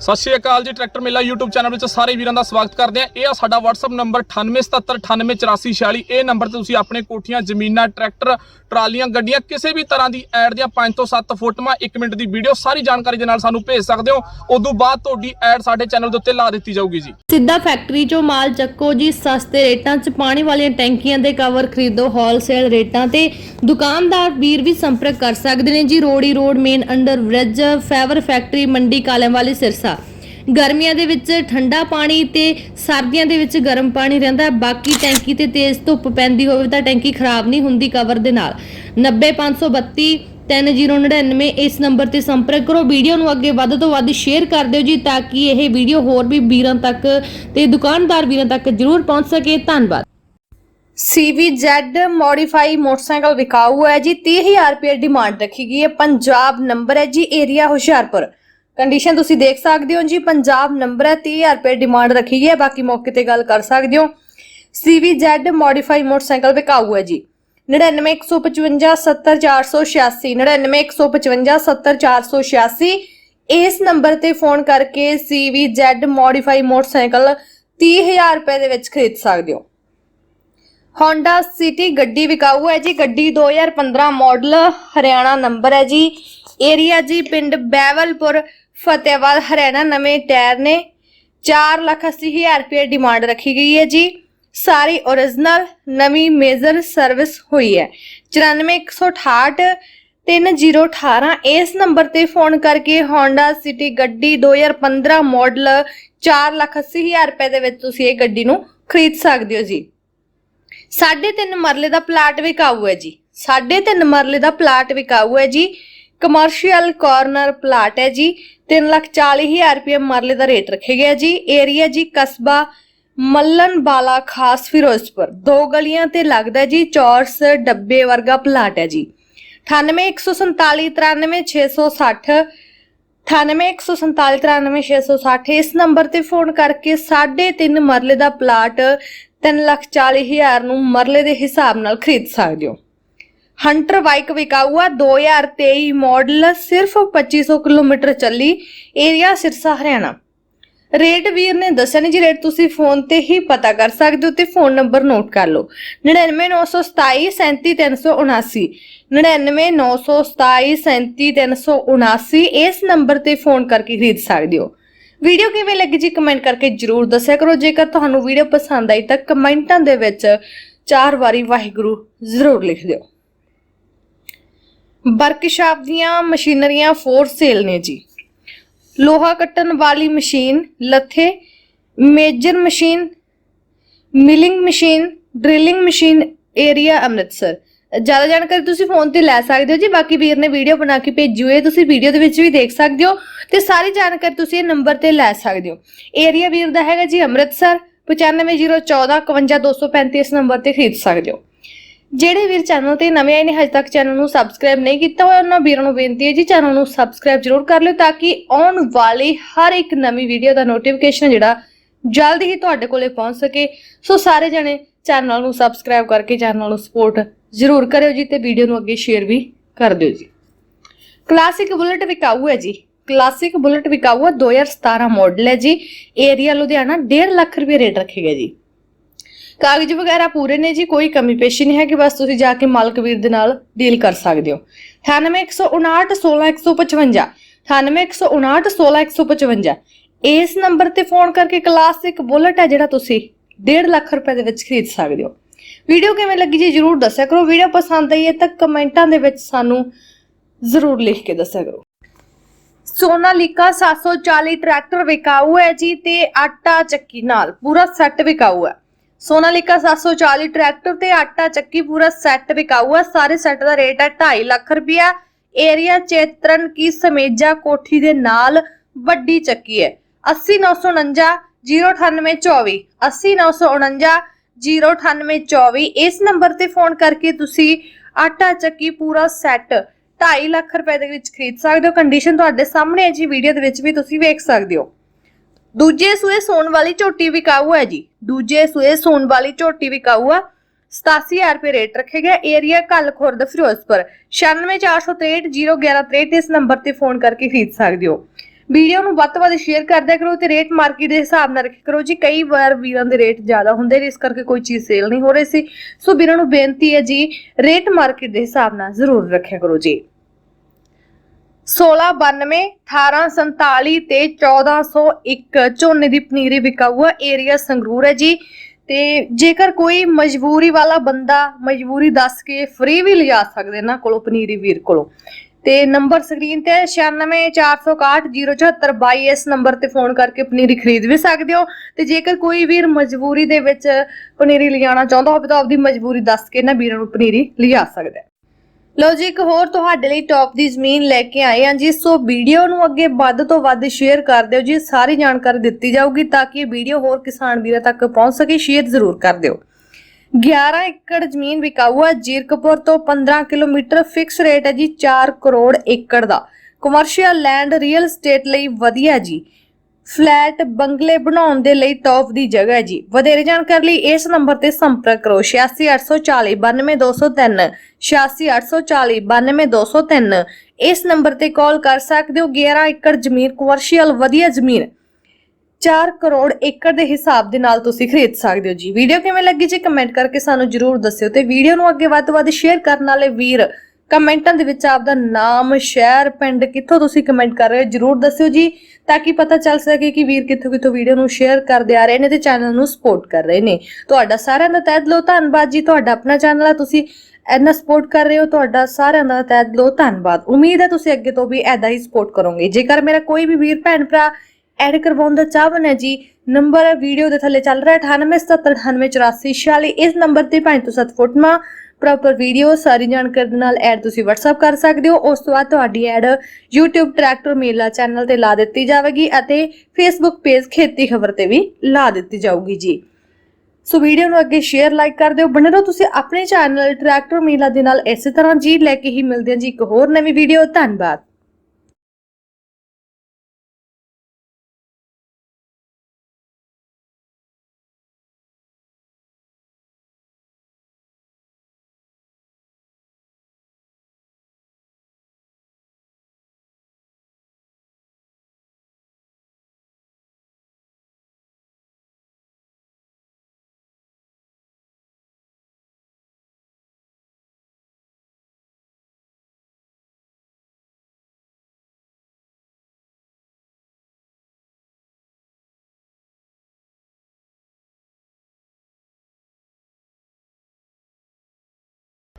ਸਤਿ ਸ਼੍ਰੀ ਅਕਾਲ ਜੀ, ਟਰੈਕਟਰ ਮੇਲਾ YouTube ਚੈਨਲ ਵਿੱਚ ਸਾਰੇ ਵੀਰਾਂ ਦਾ ਸਵਾਗਤ ਕਰਦੇ ਆ ਇਹ ਆ ਸਾਡਾ WhatsApp ਨੰਬਰ 9877988446 ਇਹ ਨੰਬਰ ਤੇ ਤੁਸੀਂ ਆਪਣੇ ਕੋਠੀਆਂ, ਜ਼ਮੀਨਾਂ, ਟਰੈਕਟਰ, ਟਰਾਲੀਆਂ, ਗੱਡੀਆਂ ਕਿਸੇ ਵੀ ਤਰ੍ਹਾਂ ਦੀ ਐਡ ਦੀਆਂ 5 ਤੋਂ 7 ਫੋਟੋਆਂ 1 ਮਿੰਟ ਦੀ ਵੀਡੀਓ ਸਾਰੀ ਜਾਣਕਾਰੀ ਦੇ ਨਾਲ ਸਾਨੂੰ ਭੇਜ ਸਕਦੇ ਹੋ। ਉਦੋਂ ਬਾਅਦ ਤੁਹਾਡੀ ਐਡ ਸਾਡੇ ਚੈਨਲ ਦੇ ਉੱਤੇ ਲਾ ਦਿੱਤੀ ਜਾਊਗੀ ਜੀ। ਸਿੱਧਾ ਫੈਕਟਰੀ ਚੋਂ ਮਾਲ ਚੱਕੋ ਜੀ, ਸਸਤੇ ਰੇਟਾਂ 'ਚ ਪਾਣੀ ਵਾਲੀਆਂ ਟੈਂਕੀਆਂ ਦੇ ਕਵਰ ਖਰੀਦੋ ਹੋਲਸੇਲ ਰੇਟਾਂ ਤੇ। ਦੁਕਾਨਦਾਰ ਵੀਰ ਵੀ ਸੰਪਰਕ ਕਰ ਸਕਦੇ ਨੇ ਜੀ। Rori road main under bridge paver factory Mandi Kalanwali Sirsa. ਗਰਮੀਆਂ ਦੇ ਵਿੱਚ ਠੰਡਾ ਪਾਣੀ ਤੇ ਸਰਦੀਆਂ ਦੇ ਵਿੱਚ ਗਰਮ ਪਾਣੀ ਰਹਿੰਦਾ ਬਾਕੀ ਟੈਂਕੀ ਤੇ ਤੇਜ਼ ਧੁੱਪ ਪੈਂਦੀ ਹੋਵੇ ਤਾਂ ਟੈਂਕੀ ਖਰਾਬ ਨਹੀਂ ਹੁੰਦੀ ਕਵਰ ਦੇ ਨਾਲ। 90532 3099 ਇਸ ਨੰਬਰ ਤੇ ਸੰਪਰਕ ਕਰੋ। ਵੀਡੀਓ ਨੂੰ ਅੱਗੇ ਵੱਧ ਤੋਂ ਵੱਧ ਸ਼ੇਅਰ ਕਰ ਦਿਓ ਜੀ ਤਾਂ ਕਿ ਇਹ ਵੀਡੀਓ ਹੋਰ ਵੀ ਵੀਰਾਂ ਤੱਕ ਤੇ ਦੁਕਾਨਦਾਰ ਵੀਰਾਂ ਤੱਕ ਜ਼ਰੂਰ ਪਹੁੰਚ ਸਕੇ। ਧੰਨਵਾਦ। CVZ ਮੋਡੀਫਾਈ ਮੋਟਰਸਾਈਕਲ ਵਿਕਾਊ ਹੈ ਜੀ। 30000 ਰੁਪਏ ਡਿਮਾਂਡ ਰੱਖੀ ਗਈ ਹੈ। ਪੰਜਾਬ ਨੰਬਰ ਹੈ ਜੀ ਏਰੀਆ ਹੁਸ਼ਿਆਰਪੁਰ। ਕੰਡੀਸ਼ਨ ਤੁਸੀਂ ਦੇਖ ਸਕਦੇ ਹੋ ਜੀ, ਪੰਜਾਬ ਨੰਬਰ ਹੈ 30000 ਰੁਪਏ ਡਿਮਾਂਡ ਰੱਖੀ ਗਈ ਹੈ, ਬਾਕੀ ਮੌਕੇ ਤੇ ਗੱਲ ਕਰ ਸਕਦੇ ਹੋ। CVZ ਮੋਡੀਫਾਈ ਮੋਟਰਸਾਈਕਲ ਵਿਕਾਊ ਹੈ ਜੀ। 9915570486 9915570486 ਇਸ ਨੰਬਰ ਤੇ ਫੋਨ ਕਰਕੇ CVZ ਮੋਡੀਫਾਈ ਮੋਟਰਸਾਈਕਲ 30000 ਰੁਪਏ ਦੇ ਵਿੱਚ ਖਰੀਦ ਸਕਦੇ ਹੋ। Honda City ਗੱਡੀ ਵਿਕਾਊ ਹੈ ਜੀ, ਗੱਡੀ 2015 ਮਾਡਲ ਹਰਿਆਣਾ ਨੰਬਰ ਹੈ ਜੀ। ਏਰੀਆ ਜੀ ਪਿੰਡ ਬੈਵਲਪੁਰ ਫਤਿਹਵਾਦ ਹਰਿਆਣਾ ਨਵੇਂ ਟਾਇਰ ਨੇ 480000 ਰੁਪਏ ਡਿਮਾਂਡ ਰੱਖੀ ਗਈ ਹੈ ਜੀ। ਸਾਰੀ origignal ਨਵੀਂ ਮੇਜਰ ਸਰਵਿਸ ਹੋਈ ਹੈ। 94168 3018 ਇਸ ਨੰਬਰ ਤੇ ਫੋਨ ਕਰਕੇ Honda City ਗੱਡੀ 2015 ਮਾਡਲ 480000 ਰੁਪਏ ਦੇ ਵਿੱਚ ਤੁਸੀਂ ਇਹ ਗੱਡੀ ਨੂੰ ਖਰੀਦ ਸਕਦੇ ਹੋ ਜੀ। ਸਾਢੇ ਤਿੰਨ ਮਰਲੇ ਦਾ ਪਲਾਟ ਵਿਕਾਊ ਹੈ ਜੀ। ਸਾਢੇ ਤਿੰਨ ਮਰਲੇ ਦਾ ਪਲਾਟ ਵਿਕਾਊ ਹੈ ਜੀ। ਕਮਰਸ਼ੀਅਲ ਕਾਰਨਰ ਪਲਾਟ ਹੈ ਜੀ। 340000 ਰੁਪਏ ਮਰਲੇ ਦਾ ਰੇਟ ਰੱਖਿਆ ਗਿਆ ਜੀ। ਏਰੀਆ ਜੀ ਕਸਬਾ ਮੱਲਨ ਬਾਲਾ ਖਾਸ ਫਿਰੋਜ਼ਪੁਰ। ਦੋ ਗਲੀਆਂ ਤੇ ਲੱਗਦਾ ਜੀ ਚੌਰਸ ਡੱਬੇ ਵਰਗਾ ਪਲਾਟ ਹੈ ਜੀ। 9814493660 9814493660 ਇਸ ਨੰਬਰ ਤੇ ਫੋਨ ਕਰਕੇ 3.5 ਮਰਲੇ ਦਾ ਪਲਾਟ 340000 ਨੂੰ ਮਰਲੇ ਦੇ ਹਿਸਾਬ ਨਾਲ ਖਰੀਦ ਸਕਦੇ ਹੋ। ਹੰਟਰ ਬਾਈਕ ਵਿਕਾਊ ਆ 2023 ਮਾਡਲ ਸਿਰਫ 2500 ਕਿਲੋਮੀਟਰ ਚੱਲੀ ਏਰੀਆ ਸਿਰਸਾ, ਹਰਿਆਣਾ। ਰੇਟ ਵੀਰ ਨੇ ਦੱਸਿਆ ਨਹੀਂ ਜੀ, ਰੇਟ ਤੁਸੀਂ ਫੋਨ ਤੇ ਹੀ ਪਤਾ ਕਰ ਸਕਦੇ ਹੋ ਤੇ ਫੋਨ ਨੰਬਰ ਨੋਟ ਕਰ ਲਓ। 9997737379 9997737379 ਇਸ ਨੰਬਰ ਤੇ ਫੋਨ ਕਰਕੇ ਖਰੀਦ ਸਕਦੇ ਹੋ। ਵੀਡੀਓ ਕਿਵੇਂ ਲੱਗੀ ਜੀ ਕਮੈਂਟ ਕਰਕੇ ਜਰੂਰ ਦੱਸਿਆ ਕਰੋ। ਜੇਕਰ ਤੁਹਾਨੂੰ ਵੀਡੀਓ ਪਸੰਦ ਆਈ ਤਾਂ ਕਮੈਂਟਾਂ ਦੇ ਵਿੱਚ ਚਾਰ ਵਾਰੀ ਵਾਹਿਗੁਰੂ ਜ਼ਰੂਰ ਲਿਖ ਦਿਓ। ਵਰਕਸ਼ਾਪ ਦੀਆਂ ਮਸ਼ੀਨਰੀਆਂ ਫੋਰ ਸੇਲ ਨੇ ਜੀ। ਲੋਹਾ ਕੱਟਣ ਵਾਲੀ machine, lathe, major machine, milling machine, drilling machine, area Amritsar. ਜ਼ਿਆਦਾ ਜਾਣਕਾਰੀ ਤੁਸੀਂ ਫੋਨ ਤੇ ਲੈ ਸਕਦੇ ਹੋ ਜੀ। ਬਾਕੀ ਵੀਰ ਨੇ ਵੀਡੀਓ ਬਣਾ ਕੇ ਭੇਜੀ ਹੋਈ ਹੈ, ਤੁਸੀਂ ਵੀਡੀਓ ਦੇ ਵਿੱਚ ਵੀ ਦੇਖ ਸਕਦੇ ਹੋ ਤੇ ਸਾਰੀ ਜਾਣਕਾਰੀ ਤੁਸੀਂ ਇਹ ਨੰਬਰ ਤੇ ਲੈ ਸਕਦੇ ਹੋ। ਏਰੀਆ ਵੀਰ ਦਾ ਹੈਗਾ ਜੀ ਅੰਮ੍ਰਿਤਸਰ 9501455235 ਇਸ ਨੰਬਰ ਤੇ ਖਰੀਦ ਸਕਦੇ ਹੋ। ਜਿਹੜੇ ਵੀਰ ਚੈਨਲ ਤੇ ਨਵੇਂ ਆਏ ਨੇ, ਹਜੇ ਤੱਕ ਚੈਨਲ ਨੂੰ ਸਬਸਕ੍ਰਾਈਬ ਨਹੀਂ ਕੀਤਾ ਹੋਇਆ, ਉਹਨਾਂ ਵੀਰਾਂ ਨੂੰ ਬੇਨਤੀ ਹੈ ਜੀ, ਚੈਨਲ ਨੂੰ ਸਬਸਕ੍ਰਾਈਬ ਜ਼ਰੂਰ ਕਰ ਲਿਓ ਤਾਂ ਕਿ ਆਉਣ ਵਾਲੀ ਹਰ ਇੱਕ ਨਵੀਂ ਵੀਡੀਓ ਦਾ ਨੋਟੀਫਿਕੇਸ਼ਨ ਜਿਹੜਾ, ਜਲਦੀ ਹੀ ਤੁਹਾਡੇ ਕੋਲੇ ਪਹੁੰਚ ਸਕੇ। ਸੋ ਸਾਰੇ ਜਣੇ ਚੈਨਲ ਨੂੰ ਸਬਸਕ੍ਰਾਈਬ ਕਰਕੇ ਚੈਨਲ ਨੂੰ ਸਪੋਰਟ ਜ਼ਰੂਰ ਕਰਿਓ ਜੀ ਤੇ ਵੀਡੀਓ ਨੂੰ ਅੱਗੇ ਸ਼ੇਅਰ ਵੀ ਕਰ ਦਿਓ ਜੀ। ਕਲਾਸਿਕ ਬੁਲਟ ਵਿਕਾਊ ਹੈ ਜੀ। ਕਲਾਸਿਕ ਬੁਲਟ ਵਿਕਾਊ ਹੈ 2017 ਮਾਡਲ ਹੈ ਜੀ। ਏਰੀਆ ਲੁਧਿਆਣਾ 1.5 ਲੱਖ ਰੁਪਏ ਰੇਟ ਰੱਖੇਗਾ ਜੀ। ਕਾਗਜ਼ ਵਗੈਰਾ ਪੂਰੇ ਨੇ ਜੀ, ਕੋਈ ਕਮੀ ਪੇਸ਼ੀ ਨਹੀਂ ਹੈ ਕਿ ਬਸ ਤੁਸੀਂ ਜਾ ਕੇ ਮਾਲਕ ਵੀਰ ਦੇ ਨਾਲ ਡੀਲ ਕਰ ਸਕਦੇ ਹੋ। 9815916155 9815916155 ਇਸ ਨੰਬਰ ਤੇ ਫੋਨ ਕਰਕੇ ਕਲਾਸਿਕ ਬੁਲਟ ਹੈ ਜਿਹੜਾ ਤੁਸੀਂ 1.5 ਲੱਖ ਰੁਪਏ ਦੇ ਵਿੱਚ ਖਰੀਦ ਸਕਦੇ ਹੋ। ਵੀਡੀਓ ਕਿਵੇਂ ਲੱਗੀ ਜੀ, ਜਰੂਰ ਦੱਸਿਆ ਕਰੋ। ਵੀਡੀਓ ਪਸੰਦ ਆਈ ਹੈ ਤਾਂ ਕਮੈਂਟਾਂ ਦੇ ਵਿੱਚ ਸਾਨੂੰ ਜ਼ਰੂਰ ਲਿਖ ਕੇ ਦੱਸਿਆ ਕਰੋ। ਸੋਨਾਲੀਕਾ 740 ਟਰੈਕਟਰ ਵਿਕਾਊ ਹੈ ਜੀ ਤੇ ਆਟਾ ਚੱਕੀ ਨਾਲ, ਪੂਰਾ ਸੈੱਟ ਵਿਕਾਊ ਹੈ। ਸੋਨਾਲੀਕਾ 740 ਟਰੈਕਟਰ ਤੇ ਆਟਾ ਚੱਕੀ ਪੂਰਾ ਸੈੱਟ ਵਿਕਾਊ ਹੈ ਸਾਰੇ ਸੈੱਟ ਦਾ ਰੇਟ ਹੈ 2.5 ਲੱਖ ਰੁਪਇਆ ਏਰੀਆ ਚੇਤਰਨ ਕੀ ਸਮੇਜਾ ਕੋਠੀ ਦੇ ਨਾਲ ਵੱਡੀ ਚੱਕੀ ਹੈ। 80949 09824 80949 09824 ਇਸ ਨੰਬਰ ਤੇ ਫੋਨ ਕਰਕੇ ਤੁਸੀਂ ਆਟਾ ਚੱਕੀ ਪੂਰਾ ਸੈੱਟ 2.5 ਲੱਖ ਰੁਪਏ ਦੇ ਵਿੱਚ ਖਰੀਦ ਸਕਦੇ ਹੋ। ਕੰਡੀਸ਼ਨ ਤੁਹਾਡੇ ਸਾਹਮਣੇ ਹੈ ਜੀ। ਵੀਡੀਓ ਦੇ ਵਿੱਚ ਵੀ ਤੁਸੀਂ ਵੇਖ ਸਕਦੇ ਹੋ। ਦੂਜੇ ਸੂਏ ਸੌਣ ਵਾਲੀ ਝੋਟੀ ਵਿਕਾਊ ਹੈ ਜੀ। ਦੂਜੇ ਸੂਏ ਸੌਣ ਵਾਲੀ ਝੋਟੀ ਵਿਕਾਊ ਆ। 87000 ਰੁਪਏ ਰੇਟ ਰੱਖੇ ਗਿਆ ਏਰੀਆ ਕੱਲ ਖੁਰਦ ਫਿਰੋਜ਼ਪੁਰ। 9646301163 ਇਸ ਨੰਬਰ ਤੇ ਫੋਨ ਕਰਕੇ ਖਰੀਦ ਸਕਦੇ ਹੋ। ਵੀਡੀਓ ਨੂੰ ਵੱਧ ਤੋਂ ਵੱਧ ਸ਼ੇਅਰ ਕਰਦਿਆ ਕਰੋ ਤੇ ਰੇਟ ਮਾਰਕੀਟ ਦੇ ਹਿਸਾਬ ਨਾਲ ਰੱਖਿਆ ਕਰੋ ਜੀ। ਕਈ ਵਾਰ ਵੀਰਾਂ ਦੇ ਰੇਟ ਜ਼ਿਆਦਾ ਹੁੰਦੇ ਨੇ, ਇਸ ਕਰਕੇ ਕੋਈ ਚੀਜ਼ ਸੇਲ ਨਹੀਂ ਹੋ ਰਹੀ ਸੀ। ਸੋ ਵੀਰਾਂ ਨੂੰ ਬੇਨਤੀ ਹੈ ਜੀ ਰੇਟ ਮਾਰਕੀਟ ਦੇ ਹਿਸਾਬ ਨਾਲ ਜ਼ਰੂਰ ਰੱਖਿਆ ਕਰੋ ਜੀ। 1692 1847 ਤੇ 1401 ਝੋਨੇ ਦੀ ਪਨੀਰੀ ਵਿਕਾਊਆ ਏਰੀਆ ਸੰਗਰੂਰ ਹੈ ਜੀ। ਤੇ ਜੇਕਰ ਕੋਈ ਮਜਬੂਰੀ ਵਾਲਾ ਬੰਦਾ ਮਜਬੂਰੀ ਦੱਸ ਕੇ ਫ੍ਰੀ ਵੀ ਲਿਜਾ ਸਕਦੇ ਨਾ ਕੋਲੋਂ ਪਨੀਰੀ ਵੀਰ ਕੋਲੋਂ। ਤੇ ਨੰਬਰ ਸਕਰੀਨ ਤੇ 9646600772 ਇਸ ਨੰਬਰ ਤੇ ਫੋਨ ਕਰਕੇ ਪਨੀਰੀ ਖਰੀਦ ਵੀ ਸਕਦੇ ਹੋ। ਤੇ ਜੇਕਰ ਕੋਈ ਵੀਰ ਮਜਬੂਰੀ ਦੇ ਵਿੱਚ ਪਨੀਰੀ ਲਿਜਾਣਾ ਚਾਹੁੰਦਾ ਹੋਵੇ ਤਾਂ ਆਪਦੀ ਮਜਬੂਰੀ ਦੱਸ ਕੇ ਨਾ ਵੀਰਾਂ ਨੂੰ ਪਨੀਰੀ ਲਿਜਾ ਸਕਦਾ ਲੋ ਜੀ, ਇੱਕ ਹੋਰ ਤੁਹਾਡੇ ਲਈ ਟੌਪ ਦੀ ਜ਼ਮੀਨ ਲੈ ਕੇ ਆਏ ਹਾਂ ਜੀ। ਸੋ ਵੀਡੀਓ ਨੂੰ ਅੱਗੇ ਵੱਧ ਤੋਂ ਵੱਧ ਸ਼ੇਅਰ ਕਰ ਦਿਓ ਜੀ। ਸਾਰੀ ਜਾਣਕਾਰੀ ਦਿੱਤੀ ਜਾਊਗੀ ਤਾਂ ਕਿ ਇਹ ਵੀਡੀਓ ਹੋਰ ਕਿਸਾਨ ਵੀਰਾਂ ਤੱਕ ਪਹੁੰਚ ਸਕੇ। ਸ਼ੇਅਰ ਜ਼ਰੂਰ ਕਰ ਦਿਓ। 11 ਏਕੜ ਜ਼ਮੀਨ ਵਿਕਾਊ ਹੈ ਜੀਰਕਪੁਰ ਤੋਂ 15 ਕਿਲੋਮੀਟਰ ਫਿਕਸ ਰੇਟ ਹੈ ਜੀ 4 ਕਰੋੜ ਏਕੜ ਦਾ। ਕਮਰਸ਼ੀਅਲ ਲੈਂਡ ਰੀਅਲ ਸਟੇਟ ਲਈ ਵਧੀਆ ਜੀ। ਫਲੈਟ ਬੰਗਲੇ ਬਣਾਉਣ ਦੇ ਲਈ ਟੌਪ ਦੀ ਜਗ੍ਹਾ ਹੈ ਜੀ। ਵਧੇਰੇ ਜਾਣਕਾਰੀ ਲਈ ਇਸ ਨੰਬਰ ਤੇ ਸੰਪਰਕ ਕਰੋ। 8684 92203 8684 92203 ਇਸ ਨੰਬਰ ਤੇ ਕਾਲ ਕਰ ਸਕਦੇ ਹੋ। 11 ਏਕੜ ਜ਼ਮੀਨ ਕਮਰਸ਼ੀਅਲ ਵਧੀਆ ਜ਼ਮੀਨ 4 ਕਰੋੜ ਏਕੜ ਦੇ ਹਿਸਾਬ ਦੇ ਨਾਲ ਤੁਸੀਂ ਖਰੀਦ ਸਕਦੇ ਹੋ ਜੀ। ਵੀਡੀਓ ਕਿਵੇਂ ਲੱਗੀ ਜੀ ਕਮੈਂਟ ਕਰਕੇ ਸਾਨੂੰ ਜਰੂਰ ਦੱਸਿਓ ਤੇ ਵੀਡੀਓ ਨੂੰ ਅੱਗੇ ਵੱਧ ਤੋਂ ਵੱਧ ਸ਼ੇਅਰ ਕਰਨ ਵਾਲੇ ਵੀਰ ਕਮੈਂਟਾਂ ਦੇ ਵਿੱਚ ਆਪਦਾ ਨਾਮ, ਸ਼ਹਿਰ, ਪਿੰਡ ਕਿੱਥੋਂ ਤੁਸੀਂ ਕਮੈਂਟ ਕਰ ਰਹੇ ਹੋ, ਜਰੂਰ ਦੱਸਿਓ ਜੀ, ਤਾਂ ਕਿ ਪਤਾ ਚੱਲ ਸਕੇ ਕਿ ਵੀਰ ਕਿੱਥੋਂ ਕਿੱਥੋਂ ਵੀਡੀਓ ਨੂੰ ਸ਼ੇਅਰ ਕਰਦੇ ਆ ਰਹੇ ਨੇ ਤੇ ਚੈਨਲ ਨੂੰ ਸਪੋਰਟ ਕਰ ਰਹੇ ਨੇ। ਤੁਹਾਡਾ ਸਾਰਿਆਂ ਦਾ ਤਹਿ ਦਿਲੋਂ ਧੰਨਵਾਦ ਜੀ, ਤੁਹਾਡਾ ਆਪਣਾ ਚੈਨਲ ਹੈ ਤੁਸੀਂ ਇੰਨਾ ਸਪੋਰਟ ਕਰ ਰਹੇ ਹੋ, ਤੁਹਾਡਾ ਸਾਰਿਆਂ ਦਾ ਤਹਿ ਦਿਲੋਂ ਧੰਨਵਾਦ। ਉਮੀਦ ਹੈ ਤੁਸੀਂ ਅੱਗੇ ਤੋਂ ਵੀ ਐਦਾਂ ਹੀ ਸਪੋਰਟ ਕਰੋਗੇ। ਜੇਕਰ ਮੇਰਾ ਕੋਈ ਵੀ ਵੀਰ, ਭੈਣ, ਭਰਾ ਐਡ ਕਰਵਾਉਣ ਦਾ ਚਾਹਵਨ ਹੈ ਜੀ ਨੰਬਰ ਵੀਡੀਓ ਦੇ ਥੱਲੇ ਚੱਲ ਰਿਹਾ 9877988446 ਇਸ ਨੰਬਰ ਤੇ ਭਾਵੇਂ ਤੁਸੀਂ ਸੱਤ ਫੋਟੋਆਂ ਪ੍ਰੋਪਰ ਵੀਡੀਓ ਸਾਰੀ ਜਾਣਕਾਰੀ ਦੇ ਨਾਲ ਐਡ ਤੁਸੀਂ WhatsApp ਕਰ ਸਕਦੇ ਹੋ। ਉਸ ਤੋਂ ਬਾਅਦ ਤੁਹਾਡੀ ਐਡ YouTube ਟਰੈਕਟਰ ਮੇਲਾ ਚੈਨਲ ਤੇ ਲਾ ਦਿੱਤੀ ਜਾਵੇਗੀ ਅਤੇ Facebook ਪੇਜ ਖੇਤੀ ਖਬਰ ਤੇ ਵੀ ਲਾ ਦਿੱਤੀ ਜਾਊਗੀ ਜੀ। ਸੋ ਵੀਡੀਓ ਨੂੰ ਅੱਗੇ ਸ਼ੇਅਰ ਲਾਈਕ ਕਰ ਦਿਓ। ਬਣੇ ਰਹੋ ਤੁਸੀਂ ਆਪਣੇ ਚੈਨਲ ਟਰੈਕਟਰ ਮੇਲਾ ਦੇ ਨਾਲ। ਇਸੇ ਤਰ੍ਹਾਂ ਜੀ, ਲੈ ਕੇ ਹੀ ਮਿਲਦੇ ਹਾਂ ਜੀ ਇੱਕ ਹੋਰ ਨਵੀਂ ਵੀਡੀਓ ਧੰਨਵਾਦ।